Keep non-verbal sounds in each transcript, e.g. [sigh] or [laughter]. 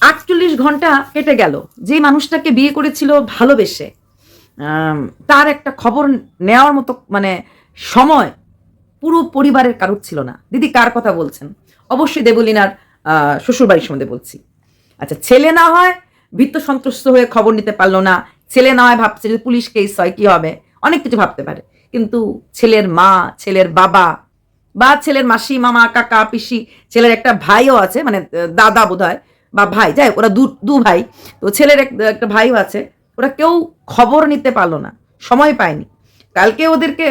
আটচল্লিশ ঘণ্টা কেটে গেল। যে মানুষটাকে বিয়ে করেছিল ভালোবেসে তার একটা খবর নেওয়ার মতো মানে সময় পুরো পরিবারের কারোর ছিল না। দিদি কার কথা বলছেন? অবশ্যই দেবলিনার শ্বশুরবাড়ির সম্বন্ধে বলছি। আচ্ছা ছেলে না হয় ভিত্ত সন্ত্রস্ত হয়ে খবর নিতে পারল না। ছেলে না হয় ভাবছে যে পুলিশ কেস হয়, কি হবে? অনেক কিছু ভাবতে পারে। কিন্তু ছেলের মা, ছেলের বাবা বা ছেলের মাসি, মামা, কাকা, পিসি, ছেলের একটা ভাইও আছে মানে দাদা বোধ হয় বা ভাই, যাই ওরা দু দু ভাই, তো ছেলের এক- একটা ভাইও আছে, ওরা কেউ খবর নিতে পারল না, সময় পায়নি। কালকে ওদেরকে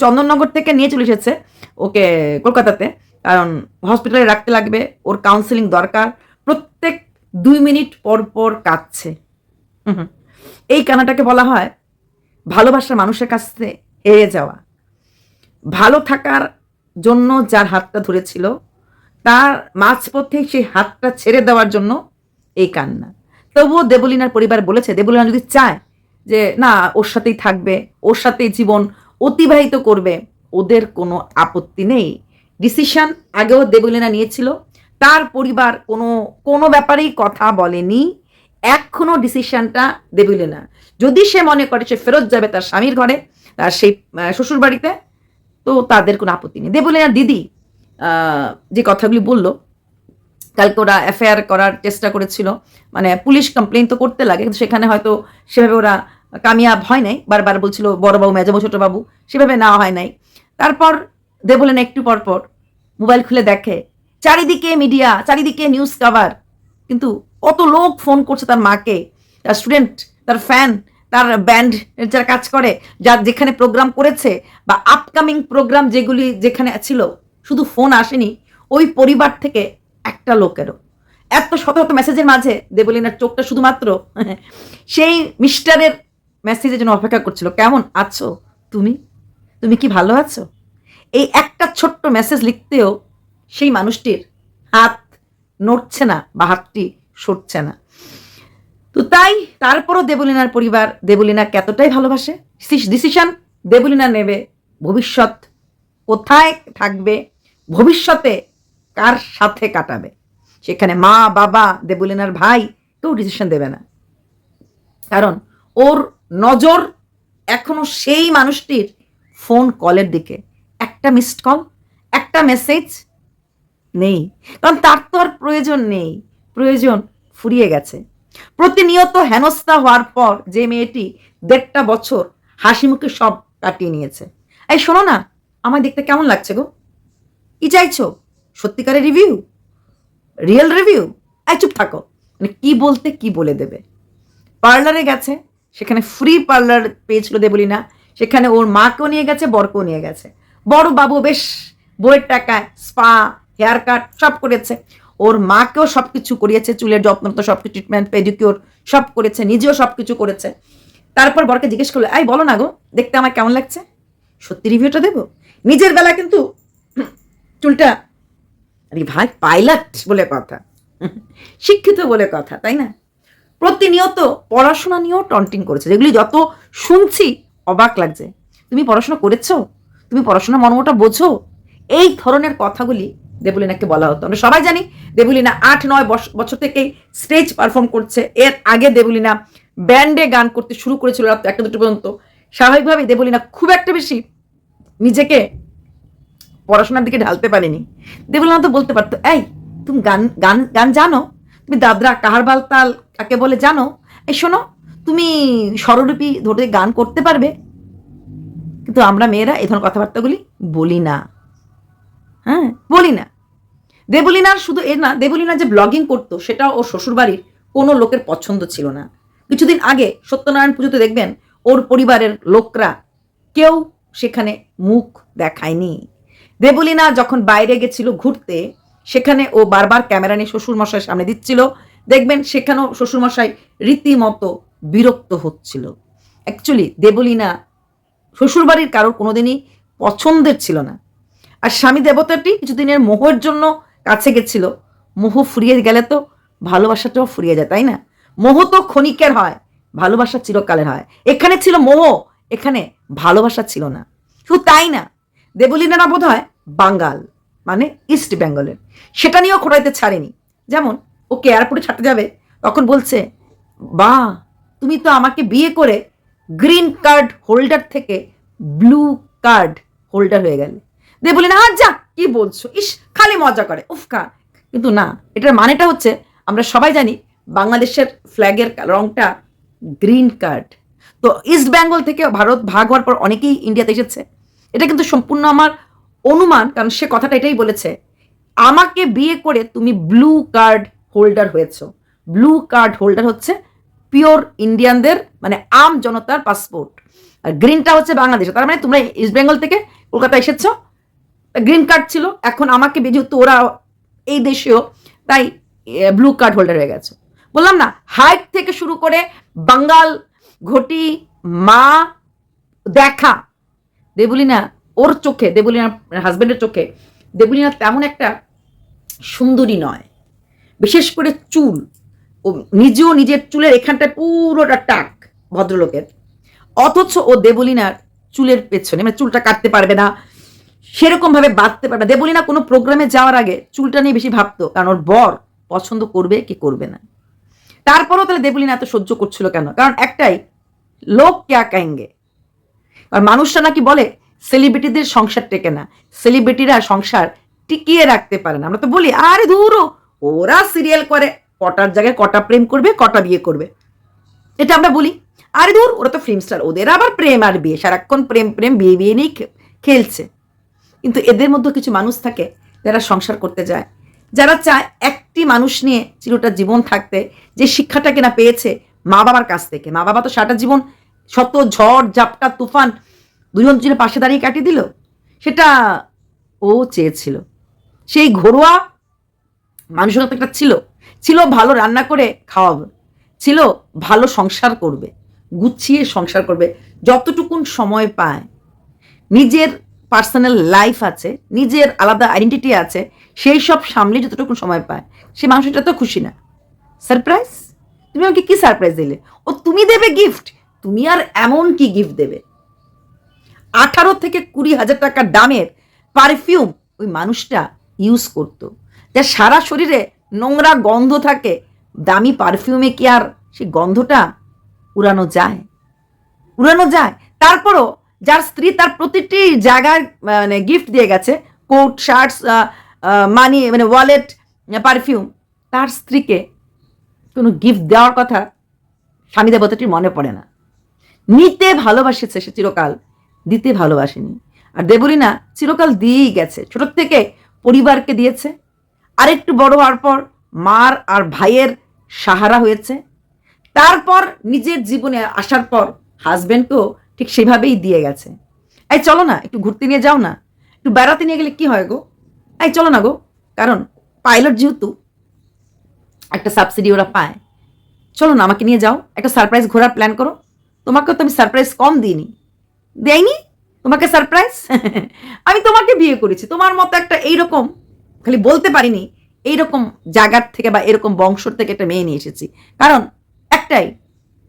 চন্দননগর থেকে নিয়ে চলে এসেছে, ওকে কলকাতাতে, কারণ হসপিটালে রাখতে লাগবে, ওর কাউন্সেলিং দরকার, প্রত্যেক দুই মিনিট পর পর কাঁদছে। এই কানাটাকে বলা হয় ভালোবাসার মানুষের কাছ থেকে হেরে যাওয়া। ভালো থাকার জন্য যার হাতটা ধরেছিল তার মাঝপথে সেই হাতটা ছেড়ে দেওয়ার জন্য এই কান্না। তবুও দেবলিনার পরিবার বলেছে, দেবলিনা যদি চায় যে, না, ওর সাথেই থাকবে, ওর সাথেই জীবন অতিবাহিত করবে, ওদের কোনো আপত্তি নেই। ডিসিশন আগেও দেবলিনা নিয়েছিল। তার পরিবার কোনো কোনো ব্যাপারেই কথা বলেনি। এখনও ডিসিশনটা দেবলিনা। যদি সে মনে করে সে ফেরত যাবে তার স্বামীর ঘরে, তার সেই শ্বশুর বাড়িতে তো তাদের কোনো আপত্তি নেই। দেবলিনার দিদি যে কথাগুলি বলল, কালকে ওরা এফআইআর করার চেষ্টা করেছিল। মানে পুলিশ কমপ্লেন তো করতে লাগে, কিন্তু সেখানে হয়তো সেভাবে ওরা কামিয়াব হয় নাই। বারবার বলছিল বড়বাবু মেজাবু ছোটবাবু সেভাবে নেওয়া হয় নাই। তারপর দে বলেন একটু পর পর মোবাইল খুলে দেখে, চারিদিকে মিডিয়া চারিদিকে নিউজ কভার কিন্তু কত লোক ফোন করছে তার মাকে, তার স্টুডেন্ট তার ফ্যান তার ব্যান্ড যারা কাজ করে, যার যেখানে প্রোগ্রাম করেছে বা আপকামিং প্রোগ্রাম যেগুলি যেখানে ছিল। শুধু ফোন আসেনি, ওই পরিবার থেকে একটা লোকেরও। এত শত শত মেসেজের মাঝে দেবলিনার চোখটা শুধুমাত্র [laughs] সেই মিস্টারের মেসেজের জন্য অপেক্ষা করছিল। কেমন আছো? তুমি? তুমি কি ভালো আছো? এই একটা ছোট্ট মেসেজ লিখতেও সেই মানুষটির হাত নড়ছে না বা হাতটি সরছে না। তো তাই তারপরও দেবলিনার পরিবার দেবলিনাকে এতটাই ভালোবাসে। ডিসিশন দেবলিনা নেবে ভবিষ্যৎ কোথায় থাকবে ভবিষ্যতে কার সাথে কাটাবে? সেখানে মা, বাবা, দেবলিনার ভাই কেউ ডিসিশন দেবে না। কারণ ওর নজর এখনও সেই মানুষটির ফোন কলের দিকে। একটা মিসড কল একটা মেসেজ নেই। কারণ তার তো আর প্রয়োজন নেই। প্রয়োজন ফুরিয়ে গেছে। প্রতিনিয়ত হেনস্থা হওয়ার পর যে মেয়েটি দেড়টা বছর হাসি মুখে সব কাটিয়ে নিয়েছে। এই শোনো না আমার দেখতে কেমন লাগছে গো? কি চাইছো? সত্যিকারের রিভিউ রিয়েল রিভিউ এই চুপ থাকো। মানে কি বলতে কি বলে দেবে? পার্লারে গেছে, সেখানে ফ্রি পার্লার পেয়েছিল দেবলি না সেখানে ওর মাকেও নিয়ে গেছে, বরকেও নিয়ে গেছে। বড় বাবু বেশ বইয়ের টাকায় স্পা হেয়ার কাট সব করেছে। ওর মাকেও সব কিছু করিয়েছে, চুলের যত্ন তো সব কিছু ট্রিটমেন্ট পেডিকিওর সব করেছে, নিজেও সব কিছু করেছে। তারপর বরকে জিজ্ঞেস করল, এই বলো না গো, দেখতে আমার কেমন লাগছে? সত্যি রিভিউটা দেবো? নিজের বেলা কিন্তু চুলটা, আরে ভাই পাইলট বলে কথা। শিক্ষিত বলে কথা, তাই না? প্রতিনিয়ত পড়াশোনা নিয়েও টন্টিং করেছে। যেগুলি যত শুনছি, অবাক লাগছে। তুমি পড়াশোনা করেছ? তুমি পড়াশোনা মর্মটা বোঝো? এই ধরনের কথাগুলি দেবলিনাকে বলা হতো। আমরা সবাই জানি দেবলিনা আট, নয় বছ- বছর থেকেই স্টেজ পারফর্ম করছে। এর আগে দেবলিনা ব্যান্ডে গান করতে শুরু করেছিল রাত একটা দুটো পর্যন্ত। স্বাভাবিকভাবেই দেবলিনা খুব একটা বেশি নিজেকে পড়াশোনার দিকে ঢালতে পারেনি। দেবলিনা তো বলতে পারতো, এই, তুমি গান গান গান জানো? তুমি দাদরা কাহারবাল তাল কাকে বলে জানো? এই শোনো, তুমি স্বররূপী ধরে গান করতে পারবে। কিন্তু আমরা মেয়েরা এই ধরনের কথাবার্তাগুলি বলি না। হ্যাঁ বলি না। দেবলিনার শুধু এ না, দেবলিনা যে ব্লগিং করতো সেটা ওর শ্বশুরবাড়ির কোনো লোকের পছন্দ ছিল না। কিছুদিন আগে সত্যনারায়ণ পুজোতে দেখবেন, ওর পরিবারের লোকরা কেউ সেখানে মুখ দেখায়নি। দেবলিনা যখন বাইরে গেছিল ঘুরতে, সেখানে ও বারবার ক্যামেরা নিয়ে শ্বশুরমশাই সামনে দিচ্ছিল। দেখবেন সেখানেও শ্বশুরমশাই রীতিমতো বিরক্ত হচ্ছিল। অ্যাকচুয়ালি দেবলিনা শ্বশুরবাড়ির কারোর কোনোদিনই পছন্দের ছিল না। আর স্বামী দেবতাটি কিছুদিনের মোহের জন্য কাছে গেছিল। মোহ ফুরিয়ে গেলে তো ভালোবাসাটাও ফুরিয়ে যায়, তাই না? মোহ তো ক্ষণিকের হয়, ভালোবাসা চিরকালের হয়। এখানে ছিল মোহ, এখানে ভালোবাসা ছিল না। শুধু তাই না দেবলীনারা বোধ হয় বাঙ্গাল মানে ইস্ট বেঙ্গলের সেটা নিয়েও খোঁড়াইতে ছাড়েনি। যেমন, ওকে এয়ারপোর্টে ছাড়তে যাবে, তখন বলছে, বা, তুমি তো আমাকে বিয়ে করে গ্রিন কার্ড হোল্ডার থেকে ব্লু কার্ড হোল্ডার হয়ে গেলে। দিয়ে বলি না আর যা কি বলছো? ইস, খালি মজা করে। উফকা কিন্তু না, এটার মানেটা হচ্ছে, আমরা সবাই জানি বাংলাদেশের ফ্ল্যাগের রংটা গ্রিন কার্ড। তো ইস্ট বেঙ্গল থেকে ভারত ভাগ হওয়ার পর অনেকেই ইন্ডিয়াতে এসেছে। এটা কিন্তু সম্পূর্ণ আমার অনুমান, কারণ সে কথাটা এটাই বলেছে। আমাকে বিয়ে করে তুমি ব্লু কার্ড হোল্ডার হয়েছ। ব্লু কার্ড হোল্ডার হচ্ছে পিওর ইন্ডিয়ানদের মানে আম জনতার পাসপোর্ট আর গ্রিনটা হচ্ছে বাংলাদেশে তার মানে তোমরা ইস্ট বেঙ্গল থেকে কলকাতা এসেছ। গ্রিন কার্ড ছিল, এখন আমাকে যেহেতু ওরা এই দেশেও, তাই ব্লু কার্ড হোল্ডার হয়ে গেছে। বললাম না হাইট থেকে শুরু করে বাঙ্গাল, ঘটি, মা, দেখা দেবলিনা ওর চোখে, দেবলিনার হাজবেন্ডের চোখে, দেবলিনা তেমন একটা সুন্দরী নয়। বিশেষ করে চুল। ও নিজেও নিজের চুলের এখানটায় পুরোটা টাক ভদ্রলোকের। অথচ ও দেবলিনার চুলের পেছনে মানে চুলটা কাটতে পারবে না, সেরকমভাবে বাঁধতে পারবে দেবলিনা কোনো প্রোগ্রামে যাওয়ার আগে চুলটা নিয়ে বেশি ভাবতো, কারণ ওর বর পছন্দ করবে কি করবে না। তারপরও তাহলে দেবলিনা এত সহ্য করছিল কেন? কারণ একটাই, লোক ক্যা আর মানুষরা নাকি বলে সেলিব্রিটিদের সংসার টেকে না। সেলিব্রিটিরা সংসার টিকিয়ে রাখতে পারে না। আমরা তো বলি, আরে দূর ওরা সিরিয়াল করে, কটার জায়গায় কটা প্রেম করবে, কটা বিয়ে করবে? এটা আমরা বলি, আরে দূর ওরা তো ফিল্ম স্টার ওদের আবার প্রেম আর বিয়ে, সারাক্ষণ প্রেম প্রেম, বিয়ে বিয়ে নিয়েই খেলছে। কিন্তু এদের মধ্যে কিছু মানুষ থাকে, যারা সংসার করতে যায়, যারা চায় একটি মানুষ নিয়ে চিরটা জীবন থাকতে, যে শিক্ষাটা কিনা পেয়েছে মা বাবার কাছ থেকে। মা বাবা তো সারাটা জীবন শত ঝড়, ঝাপটা, তুফান দুজন দুজনের পাশে দাঁড়িয়ে কাটিয়ে দিল। সেটা ও চেয়েছিল। সেই ঘরোয়া মানসিকতা একটা ছিল। ছিল ভালো রান্না করে খাওয়াবে। ছিল ভালো সংসার করবে। গুছিয়ে সংসার করবে। যতটুকুন সময় পায়। নিজের পার্সোনাল লাইফ আছে, নিজের আলাদা আইডেন্টিটি আছে, সেই সব সামলে যতটুকু সময় পায়। সে মানুষটা তো খুশি না। সারপ্রাইজ? তুমি আমাকে কি সারপ্রাইজ দিলে? ও তুমি দেবে গিফট? তুমি আর এমন কি গিফট দেবে? আঠারো থেকে কুড়ি হাজার টাকা দামের পারফিউম ওই মানুষটা ইউজ করতো। যা সারা শরীরে নোংরা গন্ধ থাকে, দামি পারফিউমে কি আর সেই গন্ধটা উড়ানো যায়? উড়ানো যায়। তারপরও যার স্ত্রী তার প্রতিটি জায়গায় মানে গিফট দিয়ে গেছে কোট শার্টস মানি মানে ওয়ালেট পারফিউম তার স্ত্রীকে কোনো গিফট দেওয়ার কথা স্বামী দেবতাটির মনে পড়ে না। নিতে ভালোবাসেছে সে চিরকাল, দিতে ভালোবাসেনি। আর দেবলিনা চিরকাল দিয়েই গেছে। ছোট থেকে পরিবারকে দিয়েছে। আরেকটু বড় হওয়ার পর মার আর ভাইয়ের সাহারা হয়েছে। তারপর নিজের জীবনে আসার পর হাজব্যান্ডকেও ঠিক সেভাবেই দিয়ে গেছে। এই চলো না, একটু ঘুরতে নিয়ে যাও না। একটু বেড়াতে নিয়ে গেলে কি হয় গো? এই চলো না গো, কারণ পাইলট যেহেতু, একটা সাবসিডি ওরা পায়। চলো না, আমাকে নিয়ে যাও, একটা সারপ্রাইজ ঘোরার প্ল্যান করো। তোমাকেও তো আমি সারপ্রাইজ কম দিইনি। দেয়নি? তোমাকে সারপ্রাইজ [laughs] আমি তোমাকে বিয়ে করেছি। তোমার মতো একটা এইরকম, খালি বলতে পারিনি, এইরকম জায়গার থেকে বা এরকম বংশর থেকে একটা মেয়ে নিয়ে এসেছি। কারণ একটাই,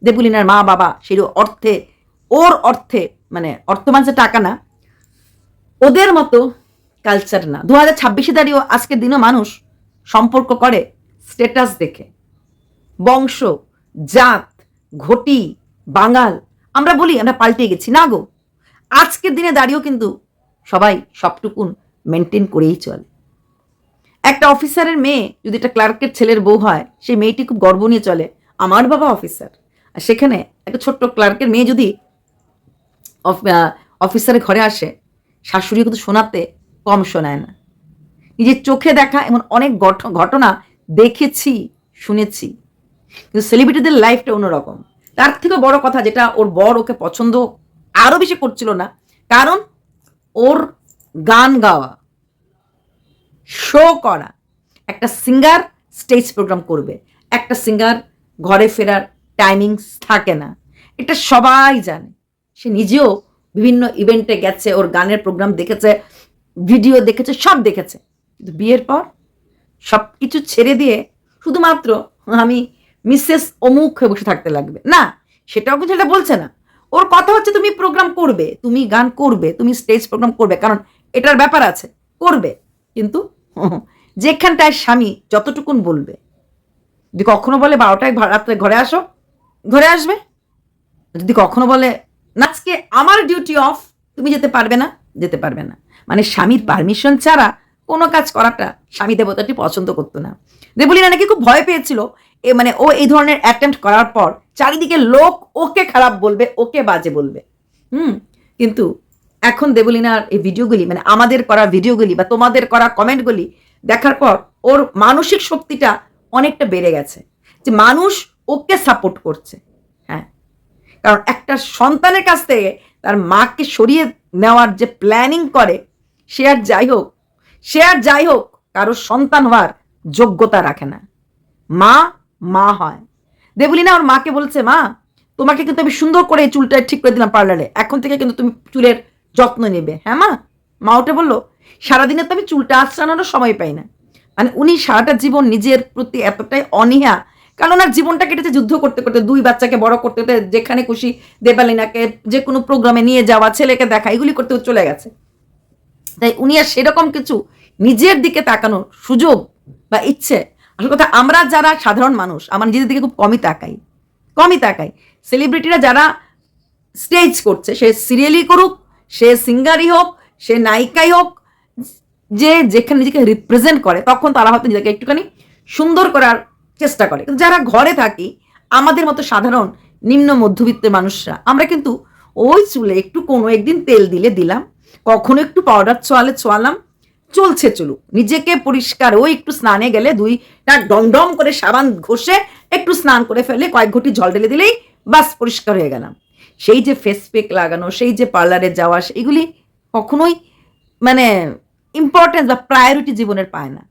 দেবুলিনার মা বাবা, সেই অর্থে, ওর অর্থে মানে অর্থ মানে টাকা না, ওদের মতো কালচার না। দু হাজার ছাব্বিশে দাঁড়িয়েও আজকের দিনও মানুষ সম্পর্ক করে স্টেটাস দেখে। বংশ, জাত, ঘটি বাঙাল। আমরা বলি, আমরা পাল্টে গেছি। না গো। আজকের দিনে দাঁড়িয়েও কিন্তু সবাই সবটুকুন মেনটেন করেই চলে। একটা অফিসারের মেয়ে, যদি একটা ক্লার্কের ছেলের বউ হয়, সেই মেয়েটি খুব গর্ব নিয়ে চলে। আমার বাবা অফিসার। আর সেখানে একটা ছোট্ট ক্লার্কের মেয়ে যদি অফিসারের ঘরে আসে শাশুড়ি কিন্তু শোনাতে কম শোনায় না। নিজের চোখে দেখা এমন অনেক ঘটনা দেখেছি, শুনেছি। কিন্তু সেলিব্রিটিদের লাইফটা অন্যরকম। তার থেকেও বড় কথা যেটা ওর বর ওকে পছন্দ আরও বেশি করছিল না, কারণ ওর গান গাওয়া শো করা, একটা সিঙ্গার স্টেজ প্রোগ্রাম করবে, একটা সিঙ্গার ঘরে ফেরার টাইমিংস থাকে না। এটা সবাই জানে। সে নিজেও বিভিন্ন ইভেন্টে গেছে, ওর গানের প্রোগ্রাম দেখেছে ভিডিও দেখেছে, সব দেখেছে। কিন্তু বিয়ের পর সব কিছু ছেড়ে দিয়ে শুধুমাত্র আমি মিসেস অমুক হয়ে বসে থাকতে লাগবে। না, সেটাও কিন্তু এটা বলছে না। ওর কথা হচ্ছে তুমি প্রোগ্রাম করবে, তুমি গান করবে, তুমি স্টেজ প্রোগ্রাম করবে, কারণ এটার ব্যাপার আছে, করবে। কিন্তু [laughs] যেখানটায় স্বামী যতটুকুন বলবে। যদি কখনো বলে বারোটায় রাত্রে ঘরে আসো, ঘরে আসবে। যদি কখনো বলে না আজকে আমার ডিউটি অফ তুমি যেতে পারবে না, যেতে পারবে না। মানে স্বামীর পারমিশন ছাড়া কোনো কাজ করাটা স্বামী দেবতাটি পছন্দ করতো না। দেবলীনা নাকি খুব ভয় পেয়েছিল এ মানে ও এই ধরনের অ্যাটেম্প্ট করার পর চারিদিকে লোক ওকে খারাপ বলবে, ওকে বাজে বলবে। হুম? কিন্তু এখন দেবলীনার এই ভিডিওগুলি মানে আমাদের করা ভিডিওগুলি বা তোমাদের করা কমেন্টগুলি দেখার পর ওর মানসিক শক্তিটা অনেকটা বেড়ে গেছে। যে মানুষ ওকে সাপোর্ট করছে। হ্যাঁ? কারণ একটা সন্তানের কাছ থেকে তার মাকে সরিয়ে নেওয়ার যে প্ল্যানিং করে, সে আর যাই হোক, সে আর যাই হোক কারও সন্তান হওয়ার যোগ্যতা রাখে না। মা মা হয়। দেবলিনা ওর মাকে বলছে, মা, তোমাকে কিন্তু আমি সুন্দর করে চুলটা ঠিক করে দিলাম পার্লারে। এখন থেকে কিন্তু তুমি চুলের যত্ন নেবে। হ্যাঁ মা। মা ওটা বলল, সারাদিনে তো আমি চুলটা আঁচড়ানোরও সময় পাই না। মানে উনি সারাটা জীবন নিজের প্রতি এতটাই অনীহা, কারণ ওনার জীবনটা কেটেছে যুদ্ধ করতে করতে, দুই বাচ্চাকে বড় করতে করতে, যেখানে খুশি দেবালিনাকে যে কোনো প্রোগ্রামে নিয়ে যাওয়া, ছেলেকে দেখা, এগুলি করতে চলে গেছে। তাই উনি আর সেরকম কিছু নিজের দিকে তাকানোর সুযোগ বা ইচ্ছে আসল কথা, আমরা যারা সাধারণ মানুষ, আমার নিজেদের দিকে খুব কমই তাকাই। কমই তাকাই। সেলিব্রিটিরা যারা স্টেজ করছে, সে সিরিয়ালই করুক, সে সিঙ্গারই হোক, সে নায়িকাই হোক, যে যেখানে নিজেকে রিপ্রেজেন্ট করে, তখন তারা হয়তো নিজেকে একটুখানি সুন্দর করার চেষ্টা করে। কিন্তু যারা ঘরে থাকি, আমাদের মতো সাধারণ, নিম্ন মধ্যবিত্তের মানুষরা, আমরা কিন্তু ওই চুলে একটু কোনো একদিন তেল দিলে দিলাম, কখনো একটু পাউডার ছোয়ালে ছোয়ালাম চলছে চলুক। নিজেকে পরিষ্কার ওই একটু স্নানে গেলে দুইটা ডমডম করে সাবান ঘষে একটু স্নান করে ফেলে কয়েক ঘটি জল ঢেলে দিলেই বাস পরিষ্কার হয়ে গেলাম। সেই যে ফেস প্যাক লাগানো, সেই যে পার্লারে যাওয়া, এগুলি কখনোই মানে ইম্পর্টেন্স বা প্রায়োরিটি জীবনের পায় না।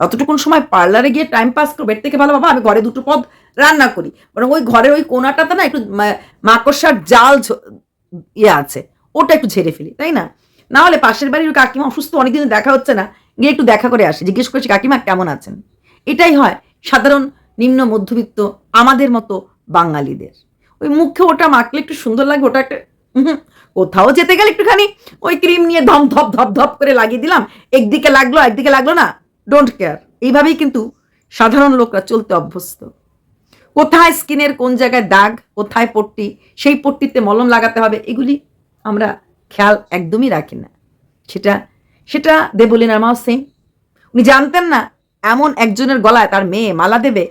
অতটুকুন সময় পার্লারে গিয়ে টাইম পাস করব, এর থেকে ভালো বাবা, আমি ঘরে দুটো পদ রান্না করি। বরং ওই ঘরের ওই কোনাটাতে না একটু মাকড়সার জাল ইয়ে আছে, ওটা একটু ঝেড়ে ফেলি, তাই না? না হলে পাশের বাড়ির কাকিমা অসুস্থ অনেকদিন দেখা হচ্ছে না। গিয়ে একটু দেখা করে আসি। জিজ্ঞেস করছি, কাকিমা, কেমন আছেন? এটাই হয় সাধারণ নিম্ন মধ্যবিত্ত, আমাদের মতো বাঙালিদের। ওই মুখে ওটা মাখলে একটু সুন্দর লাগবে ওটা একটা কোথাও যেতে গেলে একটুখানি ওই ক্রিম নিয়ে ধম ধপ ধপ ধপ করে লাগিয়ে দিলাম। একদিকে লাগল একদিকে লাগল না। ডোন্ট কেয়ার এইভাবেই কিন্তু সাধারণ লোকরা চলতে অভ্যস্ত। কোথায় স্কিনের কোন জায়গায় দাগ, কোথায় পট্টি, সেই পট্টিতে মলম লাগাতে হবে, এগুলি আমরা খেয়াল একদমই রাখি না। সেটা সেটা দেবলিনার মাও সেম উনি জানতেন না, এমন একজনের গলায় তার মেয়ে মালা দেবে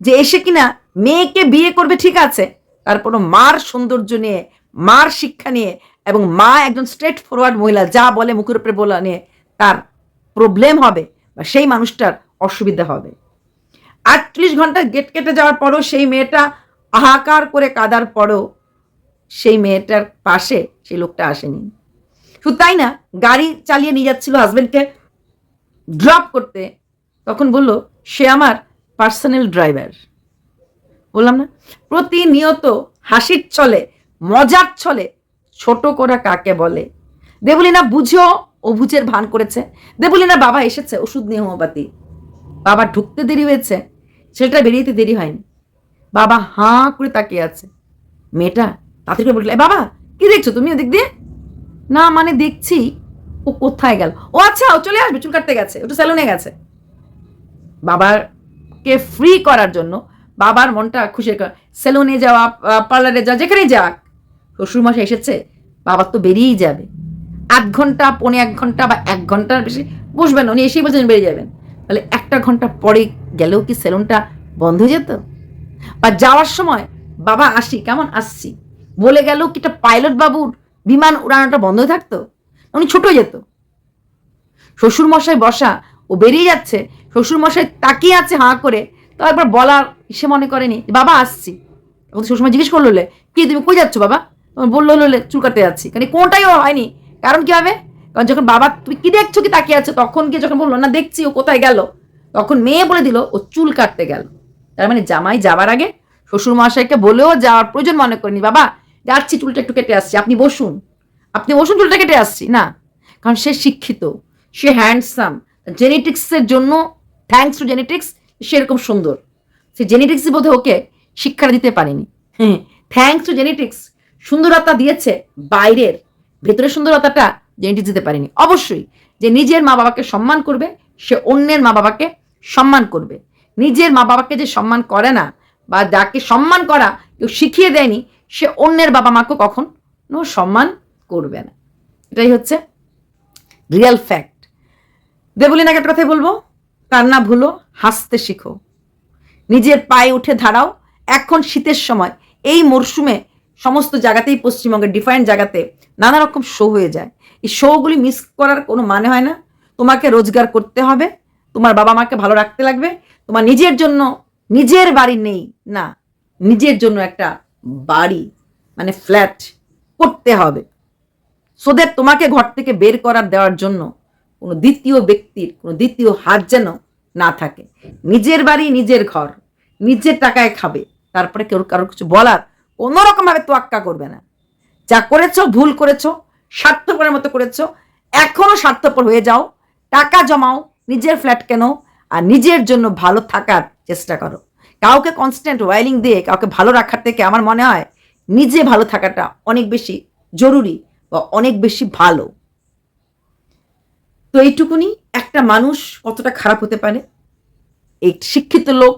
যে এসে কিনা মেয়েকে বিয়ে করবে ঠিক আছে তারপরও মার সৌন্দর্য নিয়ে, মার শিক্ষা নিয়ে এবং মা একজন স্ট্রেট ফরওয়ার্ড মহিলা যা বলে মুখের উপরে বলা নিয়ে তার প্রবলেম হবে বা সেই মানুষটার অসুবিধা হবে। আটত্রিশ ঘণ্টা গেট কেটে যাওয়ার পরও সেই মেয়েটা হাহাকার করে কাদার পরও সেই মেয়েটার পাশে সেই লোকটা আসেনি। শুধু তাই না, গাড়ি চালিয়ে নিয়ে যাচ্ছিল হাজবেন্ডকে ড্রপ করতে। তখন বলল, সে আমার পার্সোনাল ড্রাইভার বললাম না, প্রতিনিয়ত হাসির ছলে, মজার ছলে ছোট করা কাকে বলে? দেবলিনা বুঝো অবুঝের ভান করেছে। দেবলিনা বাবা এসেছে ওষুধ নিয়ে হোমিওপ্যাথি। বাবা ঢুকতে দেরি হয়েছে, ছেলেটা বেরিয়েতে দেরি হয়নি। বাবা হাঁ করে তাকিয়ে আছে। মেয়েটা তাড়াতাড়ি করে বলল বাবা কি দেখছ তুমি ওদিক দিয়ে? না মানে দেখছি ও কোথায় গেল। ও আচ্ছা ও চলে আসবে, চুল কাটতে গেছে ওটা স্যালুনে গেছে। বাবারকে ফ্রি করার জন্য, বাবার মনটা খুশি সেলুনে যাওয়া পার্লারে যাওয়া, যেখানেই যাক, শ্বশুরমশাই এসেছে, বাবার তো বেরিয়েই যাবে। আধ ঘণ্টা, পৌনে এক ঘণ্টা বা এক ঘণ্টার বেশি বসবেন, উনি এসেই বলছেন বেরিয়ে যাবেন। তাহলে একটা ঘণ্টা পরে গেলেও কি সেলুনটা বন্ধ হয়ে যেত? বা যাওয়ার সময়, বাবা আসি, কেমন? আসছি। বলে গেল কি পাইলট বাবুর বিমান উড়ানোটা বন্ধ থাকতো? উনি ছোট যেত। শ্বশুরমশাই বসা, ও বেরিয়ে যাচ্ছে। শ্বশুরমশাই তাকিয়ে আছে হাঁ করে। তো একবার বলার সে মনে করেনি। বাবা, আসছি। তখন শ্বশুরমা জিজ্ঞেস করল কি তুমি কই যাচ্ছ বাবা? তখন বলল হলে চুল কাটতে যাচ্ছি। কারণ কোনটাই ও হয়নি। কারণ কি হবে? কারণ যখন বাবা, তুমি কি দেখছ, কি তাকিয়ে আছো? তখন গিয়ে যখন বলল, না, দেখছি, ও কোথায় গেল? তখন মেয়ে বলে দিল, ও চুল কাটতে গেল। তার মানে জামাই যাবার আগে শ্বশুর মশাইকে বলেও যাওয়ার প্রয়োজন মনে করিনি। বাবা যাচ্ছি, চুলটা একটু কেটে আসছি। আপনি বসুন। আপনি বসুন, চুলটা কেটে আসছি, না? কারণ সে শিক্ষিত, সে হ্যান্ডসাম জেনেটিক্সের জন্য থ্যাঙ্কস টু জেনেটিক্স সেরকম সুন্দর। সে জেনেটিক্সই বোধহয় ওকে শিক্ষা দিতে পারেনি। হ্যাঁ থ্যাঙ্কস টু জেনেটিক্স সুন্দরতা দিয়েছে বাইরের। ভেতরের সুন্দরতাটা জেনেটিক্স দিতে পারেনি। অবশ্যই, যে নিজের মা বাবাকে সম্মান করবে, সে অন্যের মা বাবাকে সম্মান করবে। নিজের মা বাবাকে যে সম্মান করে না, বা যাকে সম্মান করা কেউ শিখিয়ে দেয়নি সে অন্যের বাবা মাকে কখনো সম্মান করবে না। এটাই হচ্ছে রিয়েল ফ্যাক্ট দেবলিনাকে একটা কথাই বলব, কান্না ভুলো, হাসতে শিখো। নিজের পায়ে উঠে দাঁড়াও। এখন শীতের সময়, এই মরশুমে সমস্ত জায়গাতেই পশ্চিমবঙ্গের ডিফারেন্ট জায়গাতে নানা রকম শো হয়ে যায়। এই শোগুলি মিস করার কোনো মানে হয় না। তোমাকে রোজগার করতে হবে। তোমার বাবা মাকে ভালো রাখতে লাগবে। তোমার নিজের জন্য, নিজের বাড়ি নেই না, নিজের জন্য একটা বাড়ি মানে ফ্ল্যাট করতে হবে। সোদের তোমাকে ঘর থেকে বের করার দেওয়ার জন্য কোনো দ্বিতীয় ব্যক্তির, কোনো দ্বিতীয় হাত যেন না থাকে। নিজের বাড়ি, নিজের ঘর, নিজের টাকায় খাবে। তারপরে কেউ কারোর কিছু বলার কোনো রকমভাবে তোয়াক্কা করবে না। যা করেছ, ভুল করেছ, স্বার্থপরের মতো করেছ, এখনও স্বার্থপর হয়ে যাও, টাকা জমাও, নিজের ফ্ল্যাট কেনো, আর নিজের জন্য ভালো থাকার চেষ্টা করো। কাউকে কনস্ট্যান্ট ওয়াইলিং দিয়ে কাউকে ভালো রাখার থেকে আমার মনে হয় নিজে ভালো থাকাটা অনেক বেশি জরুরি বা অনেক বেশি ভালো। তো এইটুকুনি, একটা মানুষ কতটা খারাপ হতে পারে? এই শিক্ষিত লোক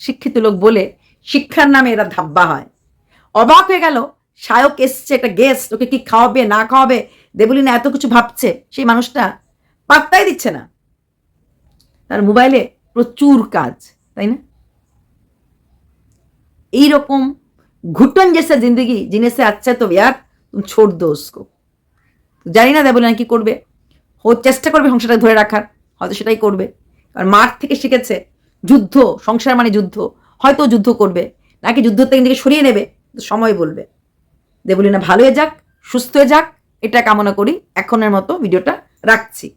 শিক্ষিত লোক বলে শিক্ষার নামে এরা ধাব্বা হয়। অবাক হয়ে গেল শায়ক এসছে একটা গেস্ট ওকে কি খাওয়াবে, না খাওয়াবে দেবলি না এত কিছু ভাবছে, সেই মানুষটা পাত্তাই দিচ্ছে না। তার মোবাইলে প্রচুর কাজ, তাই না? এইরকম घुटन जैसा जिंदगी जीने से अच्छा तो यार तुम छोड़ दो उसको জানি না দেবলিনা কি করবে ও চেষ্টা করবে সংসারটা ধরে রাখার হয়তো সেটাই করবে আর মাঠ থেকে শিখেছে যুদ্ধ সংসার মানে যুদ্ধ হয়তো ও যুদ্ধ করবে নাকি যুদ্ধ থেকে নিজেকে সরিয়ে নেবে তো সময় বলবে দেবলিনা ভালো হয়ে যাক সুস্থ হয়ে যাক এটা কামনা করি এখনের মতো ভিডিওটা রাখছি